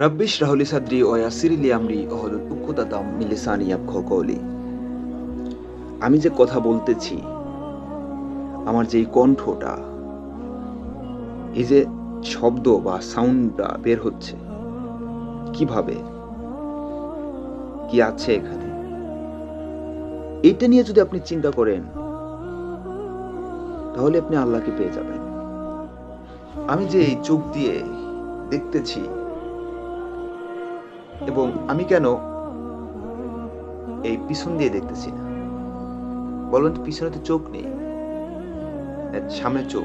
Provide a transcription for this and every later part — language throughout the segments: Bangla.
رب اشرح لي صدري ويسر لي امري واحلل عقدة من لساني يفقهوا قولي আমি যে কথা বলতেছি আমার যে এই কণ্ঠটা এই যে শব্দ বা সাউন্ডটা বের হচ্ছে কিভাবে কি আছে এখানে এইটা নিয়ে যদি আপনি চিন্তা করেন তাহলে আপনি আল্লাহকে পেয়ে যাবেন আমি যে এই চোখ দিয়ে দেখতেছি এবং আমি কেন এই পিছন দিয়ে দেখতেছি না? বলবেন তো, পিছনে তো চোখ নেই। সামনে চোখ।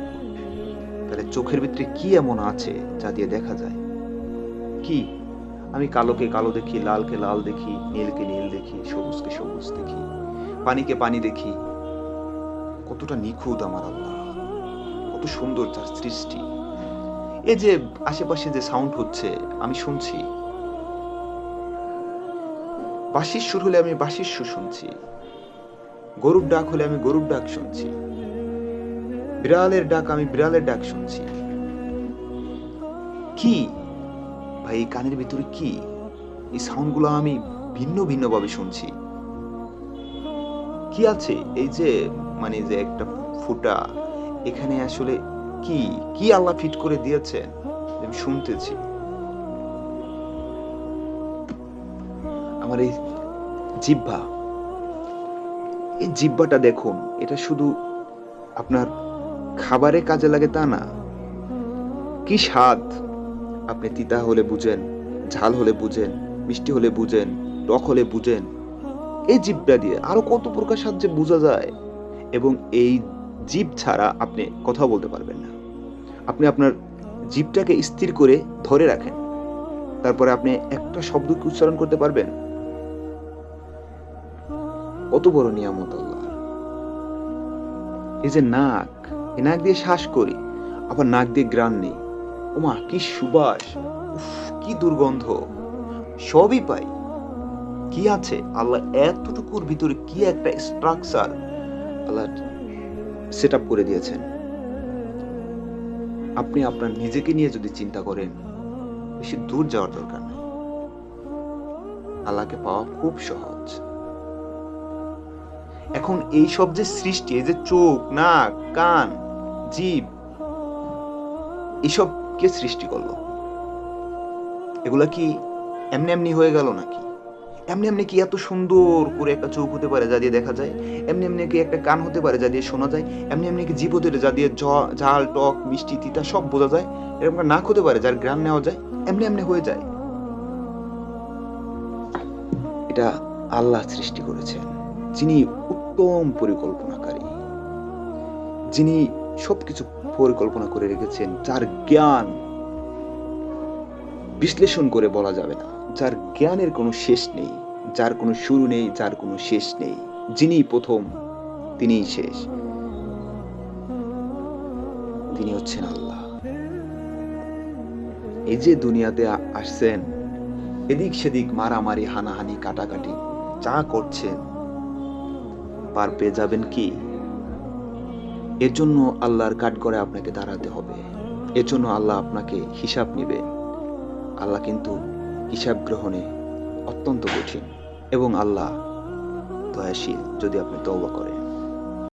তাহলে চোখের ভিতরে কি এমন আছে যা দিয়ে দেখা যায়? কি? আমি কালোকে কালো দেখি, লালকে লাল দেখি, নীলকে নীল দেখি, সবুজকে সবুজ দেখি, পানিকে পানি দেখি। কতটা নিখুঁত আমার আল্লাহ। কত সুন্দর তার সৃষ্টি। এই যে আশেপাশে যে সাউন্ড হচ্ছে, আমি শুনছি। বাঁশির সুর হলে আমি বাঁশির সুর শুনছি। গরুর ডাক হলে আমি গরুর ডাক শুনছি। বিড়ালের ডাক আমি বিড়ালের ডাক শুনছি। কি? ভাই, এই কানের ভিতরে কি? এই সাউন্ডগুলো আমি ভিন্ন ভিন্ন ভাবে শুনছি। কি আছে? এই যে মানে যে একটা ফুটা, এখানে আসলে কি? কি আল্লাহ ফিট করে দিয়েছেন? আমি শুনতেছি। আমার এই জিহ্বা, এই জিহ্বাটা দেখুন, এটা শুধু আপনার খাবারে কাজে লাগে তা না। কি স্বাদ! আপনি তিতা হলে বুঝেন, ঝাল হলে বুঝেন, মিষ্টি হলে বুঝেন, টক হলে বুঝেন। এই জিভটা দিয়ে আরও কত প্রকার স্বাদ যে বোঝা যায়। এবং এই জিভ ছাড়া আপনি কথা বলতে পারবেন না। আপনি আপনার জিভটাকে স্থির করে ধরে রাখেন। তারপরে আপনি একটা শব্দকে উচ্চারণ করতে পারবেন। কত বড় নিয়ামত আল্লাহ। এই যে নাক, এই নাক দিয়ে শ্বাস করি, আবার নাক দিয়ে গ্রান নেই। ওমা, কি সুবাস কি দুর্গন্ধ। সবই পাই। কি আছে? আল্লাহ এতটুকুর ভিতরে কি একটা স্ট্রাকচার আল্লাহ সেট আপ করে দিয়েছেন। আপনি আপনার নিজেকে নিয়ে যদি চিন্তা করেন, বেশি দূর যাওয়ার দরকার নেই। আল্লাহকে পাওয়া খুব সহজ। এখন এই সব যে সৃষ্টি, এই যে চোখ, নাক, কান জীব এসব কে সৃষ্টি করল? এগুলা কি এমনি এমনি হয়ে গেল নাকি? এমনি এমনি কি এত সুন্দর করে একটা চোখ হতে পারে যা দিয়ে দেখা যায়? এমনি এমনি কি একটা কান হতে পারে যা দিয়ে শোনা যায়? এমনি এমনি কি জীব হতে যা দিয়ে ঝাল, টক, মিষ্টি, তিতা সব বোঝা যায়? এরকম নাক হতে পারে যার গ্রাম নেওয়া যায়? এমনি এমনি হয়ে যায়। এটা আল্লাহ সৃষ্টি করেছেন, যিনি উত্তম পরিকল্পনাকারী। যিনি সবকিছু পরিকল্পনা করে রেখেছেন, যার জ্ঞান বিশ্লেষণ করে বলা যাবে না। যার জ্ঞানের কোনো শেষ নেই, যার কোনো শুরু নেই, যার কোনো শেষ নেই। যিনি প্রথম, তিনিই শেষ। তিনি হচ্ছেন আল্লাহ। এই যে দুনিয়াতে আসছেন, এদিক সেদিক মারামারি, হানাহানি, কাটাকাটি, যা করছেন পার পেয়ে যাবেন কি? এর জন্য আল্লাহর কাঠ করে আপনাকে দাঁড়াতে হবে। এর জন্য আল্লাহ আপনাকে হিসাব নিবে। আল্লাহ কিন্তু হিসাব গ্রহণে অত্যন্ত কঠিন এবং আল্লাহ দয়াশীল যদি আপনি তওবা করেন।